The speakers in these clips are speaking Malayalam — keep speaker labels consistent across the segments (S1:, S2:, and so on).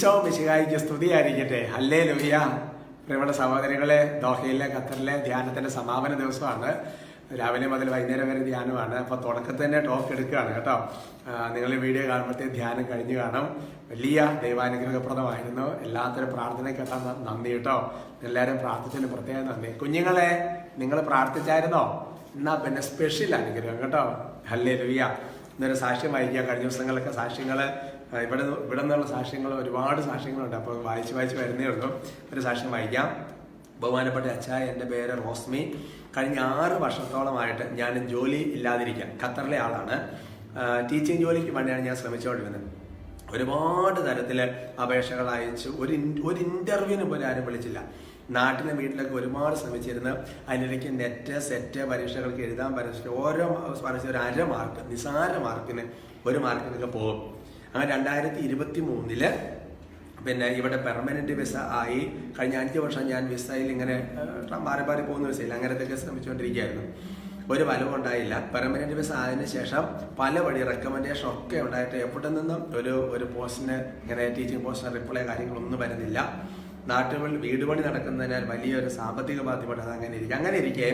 S1: ഈശോ മിശിഹായിക്ക് സ്തുതിയായിരിക്കട്ടെ. അല്ലേ ലുഹിയ പ്രിയപ്പെട്ട സഹോദരങ്ങളെ ദോഹയിലെ ഖത്തറിലെ ധ്യാനത്തിന്റെ സമാപന ദിവസമാണ്. രാവിലെ മുതൽ വൈകുന്നേരം വരെ ധ്യാനമാണ്. അപ്പോൾ തുടക്കത്തിൽ തന്നെ ടോക്ക് എടുക്കുകയാണ് കേട്ടോ. നിങ്ങൾ വീഡിയോ കാണുമ്പോഴത്തേ ധ്യാനം കഴിഞ്ഞു കാണും. വലിയ ദൈവാനുഗ്രഹപ്രദമായിരുന്നു. എല്ലാത്തരം പ്രാർത്ഥനയ്ക്കൊക്കെ നന്ദി കേട്ടോ. എല്ലാവരും പ്രാർത്ഥിച്ചതിന് പ്രത്യേകം നന്ദി. കുഞ്ഞുങ്ങളെ നിങ്ങൾ പ്രാർത്ഥിച്ചായിരുന്നോ? എന്നാ പിന്നെ സ്പെഷ്യൽ അനുഗ്രഹം കേട്ടോ. ഹല്ലേ ലുയ്യ ഇന്നൊരു സാക്ഷ്യം വായിക്കുക കഴിഞ്ഞ ദിവസങ്ങളൊക്കെ സാക്ഷ്യങ്ങൾ ഇവിടെ ഇവിടെ നിന്നുള്ള സാക്ഷ്യങ്ങൾ ഒരുപാട് സാക്ഷ്യങ്ങളുണ്ട്. അപ്പോൾ വായിച്ച് വായിച്ച് വരുന്നേ ഉള്ളൂ. ഒരു സാക്ഷ്യം വായിക്കാം. ബഹുമാനപ്പെട്ട അച്ചായ എന്റെ പേര് റോസ്മി. കഴിഞ്ഞ ആറ് വർഷത്തോളമായിട്ട് ഞാൻ ജോലി ഇല്ലാതിരിക്കാൻ ഖത്തറിലെ ആളാണ്. ടീച്ചിങ് ജോലിക്ക് വേണ്ടിയാണ് ഞാൻ ശ്രമിച്ചുകൊണ്ടിരുന്നത്. ഒരുപാട് തരത്തിൽ അപേക്ഷകൾ അയച്ചു. ഒരു ഒരു ഇന്റർവ്യൂവിന് പോലും ആരും വിളിച്ചില്ല. നാട്ടിലെ വീട്ടിലൊക്കെ ഒരുപാട് ശ്രമിച്ചിരുന്നു. അതിനിടയ്ക്ക് നെറ്റ് സെറ്റ് പരീക്ഷകൾക്ക് എഴുതാൻ പരീക്ഷ ഓരോ പരീക്ഷ ഒരു അര മാർക്ക് നിസാര മാർക്കിന് ഒരു മാർക്കിനൊക്കെ പോകും. അങ്ങനെ രണ്ടായിരത്തി ഇരുപത്തി മൂന്നിൽ പിന്നെ ഇവിടെ പെർമനന്റ് വിസ ആയി കഴിഞ്ഞ അഞ്ച് വർഷം ഞാൻ വിസയിൽ ഇങ്ങനെ മാറി മാറി പോകുന്ന വിസയിൽ അങ്ങനത്തെയൊക്കെ ശ്രമിച്ചുകൊണ്ടിരിക്കുകയായിരുന്നു ഒരു ഫലവും ഉണ്ടായില്ല. പെർമനന്റ് വിസ ആയതിനു ശേഷം പല വഴി റെക്കമെൻഡേഷൻ ഒക്കെ ഉണ്ടായിട്ട് എവിടെ നിന്നും ഒരു ഒരു പോസ്റ്റിന് ഇങ്ങനെ ടീച്ചിങ് പോസ്റ്റിന് റിപ്ലൈ കാര്യങ്ങളൊന്നും വരുന്നില്ല. നാട്ടുകളിൽ വീട് പണി നടക്കുന്നതിനാൽ വലിയൊരു സാമ്പത്തിക ബാധ്യത അങ്ങനെ ഇരിക്കും അങ്ങനെ ഇരിക്കെ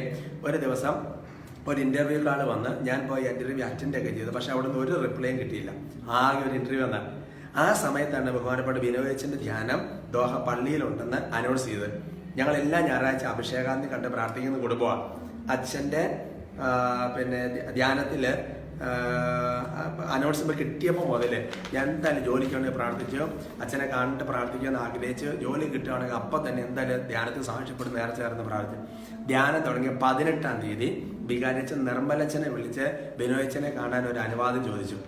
S1: ഒരു ദിവസം ഒരു ഇന്റർവ്യൂ കാൾ വന്ന് ഞാൻ പോയി ഇന്റർവ്യൂ അറ്റൻഡ് ഒക്കെ ചെയ്തു. പക്ഷേ അവിടെ നിന്ന് ഒരു റിപ്ലൈയും കിട്ടിയില്ല. ആകെ ഒരു ഇന്റർവ്യൂ വന്നാൽ ആ സമയത്താണ് ബഹുമാനപ്പെട്ട വിനോദച്ചന്റെ ധ്യാനം ദോഹ പള്ളിയിലുണ്ടെന്ന് അനൗൺസ് ചെയ്തത്. ഞങ്ങൾ എല്ലാ ഞായറാഴ്ച അഭിഷേകാന്തി കണ്ട് പ്രാർത്ഥിക്കുന്ന കുടുംബമാണ്. അച്ഛന്റെ പിന്നെ ധ്യാനത്തിൽ അനൗൺസ്മെന്റ് കിട്ടിയപ്പോൾ മുതൽ എന്തായാലും ജോലിക്ക് വേണ്ടി പ്രാർത്ഥിച്ചു അച്ഛനെ കണ്ടിട്ട് പ്രാർത്ഥിക്കുമെന്ന് ആഗ്രഹിച്ച് ജോലി കിട്ടുകയാണെങ്കിൽ അപ്പം തന്നെ എന്തായാലും ധ്യാനത്തിൽ സാക്ഷ്യപ്പെടുന്ന നേരെ ചേർന്ന് പ്രാർത്ഥിച്ചു. ധ്യാനം തുടങ്ങിയ പതിനെട്ടാം തീയതി വികാരച്ചൻ നിർമ്മലച്ചനെ വിളിച്ച് ബിനോയച്ചനെ കാണാൻ ഒരു അനുവാദം ചോദിച്ചു.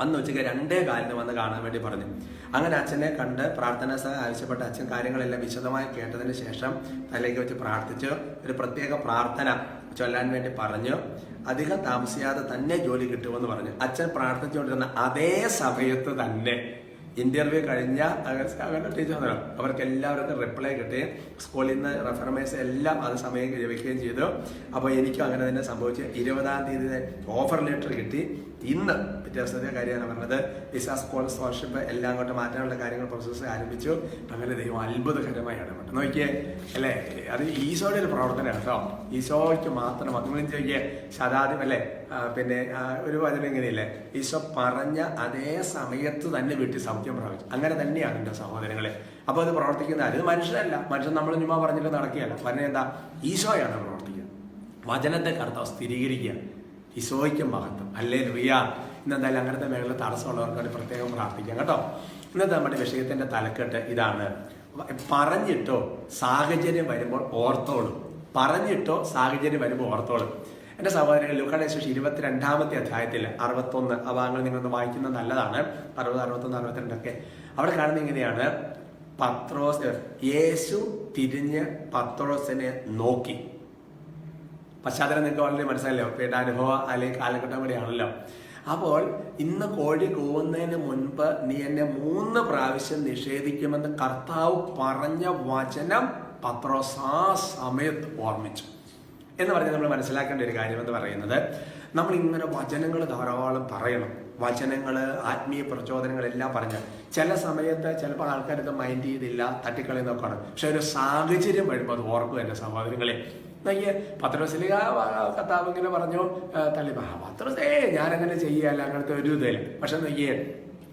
S1: അന്ന് ഉച്ചയ്ക്ക് രണ്ടേ കാലിന് വന്ന് കാണാൻ വേണ്ടി പറഞ്ഞു. അങ്ങനെ അച്ഛനെ കണ്ട് പ്രാർത്ഥനാ സഹായം ആവശ്യപ്പെട്ട അച്ഛൻ കാര്യങ്ങളെല്ലാം വിശദമായി കേട്ടതിന് ശേഷം തലേക്ക് വെച്ച് പ്രാർത്ഥിച്ച് ഒരു പ്രത്യേക പ്രാർത്ഥന ചൊല്ലാൻ വേണ്ടി പറഞ്ഞു. അധികം താമസിയാതെ തന്നെ ജോലി കിട്ടുമെന്ന് പറഞ്ഞു. അച്ഛൻ പ്രാർത്ഥിച്ചുകൊണ്ടിരുന്ന അതേ സമയത്ത് തന്നെ ഇന്റർവ്യൂ കഴിഞ്ഞ ടീച്ചർ അവർക്ക് എല്ലാവർക്കും റിപ്ലൈ കിട്ടി. സ്കൂളിൽ നിന്ന് റെഫർമേഴ്സ് എല്ലാം അത് സമയം ലഭിക്കുകയും ചെയ്തു. അപ്പോൾ എനിക്കും അങ്ങനെ തന്നെ സംഭവിച്ചു. ഇരുപതാം തീയതി ഓഫർ ലെറ്റർ കിട്ടി. ഇന്ന് പിറ്റേ ദിവസത്തെ കാര്യമാണ് പറഞ്ഞത്. വിസ സ്കോൾ സ്കോളർഷിപ്പ് എല്ലാം അങ്ങോട്ട് മാറ്റാനുള്ള കാര്യങ്ങൾ പ്രോസസ്സ് ആരംഭിച്ചു. അങ്ങനെ ദൈവം അത്ഭുതകരമായി ഇടപെട്ടു നോക്കിയേ അല്ലേ? അത് ഈശോയുടെ ഒരു പ്രവർത്തനമാണ് കേട്ടോ. ഈശോയ്ക്ക് മാത്രം നിങ്ങൾ ചോദിക്കുക ശതാദ്യം അല്ലേ? പിന്നെ ഒരു വചനം ഇങ്ങനെയല്ലേ? ഈശോ പറഞ്ഞ അതേ സമയത്ത് തന്നെ വീട്ടിൽ സൗഖ്യം പ്രാപിച്ചു. അങ്ങനെ തന്നെയാണ് എന്റെ സഹോദരങ്ങളെ. അപ്പോൾ അത് പ്രവർത്തിക്കുന്ന അത് മനുഷ്യരല്ല. മനുഷ്യൻ നമ്മൾ ചുമ്മാ പറഞ്ഞിട്ട് നടക്കുകയല്ല. പറഞ്ഞ എന്താ? ഈശോയാണ് പ്രവർത്തിക്കുന്നത്. വചനത്തെ കർത്താവ് സ്ഥിരീകരിക്കുക ഈശോയ്ക്ക് മഹത്വം. അല്ലേ റിയ? ഇന്നെന്തായാലും അങ്ങനത്തെ മേഖല തടസ്സമുള്ളവർക്ക് വേണ്ടി പ്രത്യേകം പ്രാർത്ഥിക്കാം കേട്ടോ. ഇന്നത്തെ നമ്മുടെ വിഷയത്തിന്റെ തലക്കെട്ട് ഇതാണ്. പറഞ്ഞിട്ടോ സാഹചര്യം വരുമ്പോൾ ഓർത്തോളും. പറഞ്ഞിട്ടോ സാഹചര്യം വരുമ്പോൾ ഓർത്തോളും. എന്റെ സഹോദരങ്ങൾ ലുക്കാടെ ശേഷം ഇരുപത്തിരണ്ടാമത്തെ അധ്യായത്തിൽ അറുപത്തൊന്ന് ഭാഗങ്ങൾ നിങ്ങളൊന്ന് വായിക്കുന്നത് നല്ലതാണ്. അറുപത് അറുപത്തൊന്ന് അറുപത്തിരണ്ടൊക്കെ. അവിടെ കാണുന്നത് ഇങ്ങനെയാണ്. പത്രോസ് യേശു തിരിഞ്ഞ് പത്രോസിനെ നോക്കി. പശ്ചാത്തലം നിങ്ങൾക്ക് വളരെ മനസ്സിലല്ലോ അനുഭവ അല്ലെങ്കിൽ കാലഘട്ടം കൂടിയാണല്ലോ അപ്പോൾ ഇന്ന് കോഴി കൂവുന്നതിന് മുൻപ് നീ എന്നെ മൂന്ന് പ്രാവശ്യം നിഷേധിക്കുമെന്ന് കർത്താവ് പറഞ്ഞ വചനം പത്രോസ് ആ സമയത്ത് ഓർമ്മിച്ചു. എന്ന് പറഞ്ഞ് നമ്മൾ മനസ്സിലാക്കേണ്ട ഒരു കാര്യം എന്ന് പറയുന്നത് നമ്മൾ ഇങ്ങനെ വചനങ്ങൾ ധാരാളം പറയണം. വചനങ്ങൾ ആത്മീയ പ്രചോദനങ്ങൾ എല്ലാം പറഞ്ഞ്. ചില സമയത്ത് ചിലപ്പോൾ ആൾക്കാരത് മൈൻഡ് ചെയ്തില്ല തട്ടിക്കളയുന്നൊക്കെയാണ് പക്ഷെ ഒരു സാഹചര്യം വരുമ്പോൾ അത് ഓർക്കുക എന്റെ സഹോദരങ്ങളെ. നയ്യേ പത്രസിലിക കത്താവ് ഇങ്ങനെ പറഞ്ഞു തള്ളി ആ, പത്രസേ ഞാനങ്ങനെ ചെയ്യാല്ല അങ്ങനത്തെ ഒരു ഇതില്ല പക്ഷെ നയ്യേ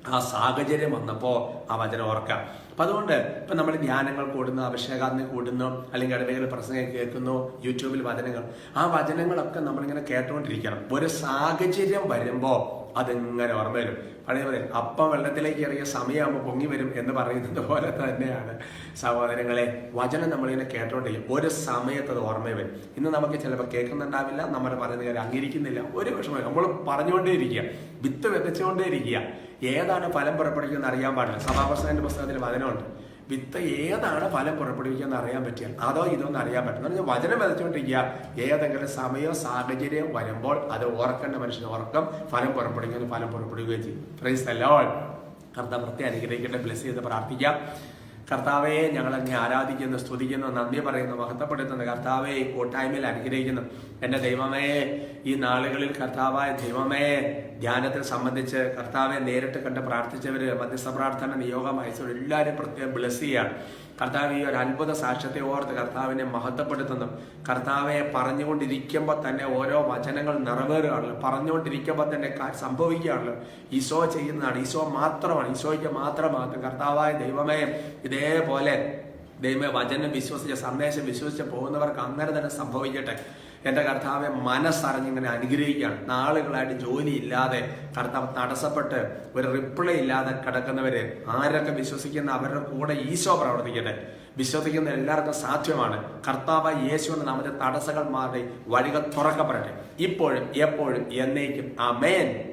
S1: ആ സാഹചര്യം വന്നപ്പോൾ ആ വചനം ഓർക്കാം. അപ്പൊ അതുകൊണ്ട് ഇപ്പൊ നമ്മൾ ധ്യാനങ്ങൾ കൂടുന്നു അഭിഷേകാഗ്നി കൂടുന്നു അല്ലെങ്കിൽ ഇടവകൾ പ്രസംഗം കേൾക്കുന്നു യൂട്യൂബിൽ വചനങ്ങൾ. ആ വചനങ്ങളൊക്കെ നമ്മളിങ്ങനെ കേട്ടുകൊണ്ടിരിക്കണം ഒരു സാഹചര്യം വരുമ്പോൾ അതിങ്ങനെ ഓർമ്മ വരും. പഴയ പറയും അപ്പം വെള്ളത്തിലേക്ക് ഇറങ്ങിയ സമയമാകുമ്പോൾ പൊങ്ങി വരും എന്ന് പറയുന്നത് പോലെ തന്നെയാണ്. സഹോദരങ്ങളെ വചനം നമ്മളിങ്ങനെ കേട്ടോണ്ടിരിക്കും. ഒരു സമയത്ത് അത് ഓർമ്മ വരും. ഇന്ന് നമുക്ക് ചിലപ്പോൾ കേൾക്കുന്നുണ്ടാവില്ല നമ്മൾ പറയുന്ന കാര്യം അംഗീകരിക്കുന്നില്ല. ഒരു വിഷമം നമ്മൾ പറഞ്ഞുകൊണ്ടേ ഇരിക്കുക വിത്ത് വിതച്ചുകൊണ്ടേ ഇരിക്കുക ഏതാണ് ഫലം പുറപ്പെടുക്കുന്നത് അറിയാൻ പാടില്ല. സഭാപ്രസംഗന്റെ പുസ്തകത്തിൽ വചനമുണ്ട്. വിത്ത് ഏതാണ് ഫലം പുറപ്പെടുവിക്കുക അറിയാൻ പറ്റിയാൽ അതോ ഇതൊന്നും അറിയാൻ പറ്റും എന്ന് പറഞ്ഞാൽ വചനം വിതച്ചുകൊണ്ടിരിക്കുക ഏതെങ്കിലും സമയമോ സാഹചര്യം വരുമ്പോൾ അത് ഓർക്കേണ്ട മനുഷ്യന് ഓർക്കം ഫലം പുറപ്പെടുകയും ഫലം പുറപ്പെടുകയും ചെയ്യും. പ്രൈസ് അല്ലോ കർത്താവ് പ്രത്യേകം അനുഗ്രഹിക്കട്ടെ ബ്ലസ് ചെയ്ത് പ്രാർത്ഥിക്കാം. കർത്താവെ ഞങ്ങൾ അങ്ങ് ആരാധിക്കുന്നു സ്തുതിക്കുന്നു നന്ദി പറയുന്നു മഹത്വപ്പെടുത്തുന്നു. കർത്താവെ ഈ കൂട്ടായ്മയിൽ അനുഗ്രഹിക്കുന്നു. എന്റെ ദൈവമേ ഈ നാളുകളിൽ കർത്താവായ ദൈവമേ ധ്യാനത്തിൽ സംബന്ധിച്ച് കർത്താവെ നേരിട്ട് കണ്ട് പ്രാർത്ഥിച്ചവർ മധ്യസ്ഥ പ്രാർത്ഥന നിയോഗം അയച്ചവർ എല്ലാവരും പ്രത്യേകം ബ്ലസ് ചെയ്യാണ് കർത്താവ് ഈ ഒരു അത്ഭുത സാക്ഷ്യത്തെ ഓർത്ത് കർത്താവിനെ മഹത്വപ്പെടുത്തുന്നു. കർത്താവെ പറഞ്ഞുകൊണ്ടിരിക്കുമ്പോൾ തന്നെ ഓരോ വചനങ്ങൾ നിറവേറുകയാണല്ലോ. പറഞ്ഞുകൊണ്ടിരിക്കുമ്പോൾ തന്നെ സംഭവിക്കുകയാണല്ലോ. ഈശോ ചെയ്യുന്നതാണ്. ഈശോ മാത്രമാണ്. ഈശോയ്ക്ക് മാത്രമാണ് കർത്താവായ ദൈവമേ ഇതേപോലെ ദൈവമേ വചനം വിശ്വസിച്ച സന്ദേശം വിശ്വസിച്ച് പോകുന്നവർക്ക് അങ്ങനെ തന്നെ സംഭവിക്കട്ടെ. എന്റെ കർത്താവെ മനസ്സറിഞ്ഞിങ്ങനെ അനുഗ്രഹിക്കുകയാണ്. നാളുകളായിട്ട് ജോലി ഇല്ലാതെ കർത്താവ് തടസ്സപ്പെട്ട് ഒരു റിപ്ലൈ ഇല്ലാതെ കിടക്കുന്നവര് ആരൊക്കെ വിശ്വസിക്കുന്ന അവരുടെ കൂടെ ഈശോ പ്രവർത്തിക്കട്ടെ. വിശ്വസിക്കുന്ന എല്ലാവർക്കും സാധ്യമാണ്. കർത്താവ് യേശുവിന് നാമത്തെ തടസ്സങ്ങൾ മാറി വഴികൾ തുറക്കപ്പെടട്ടെ. ഇപ്പോഴും എപ്പോഴും എന്നേക്കും. അമേൻ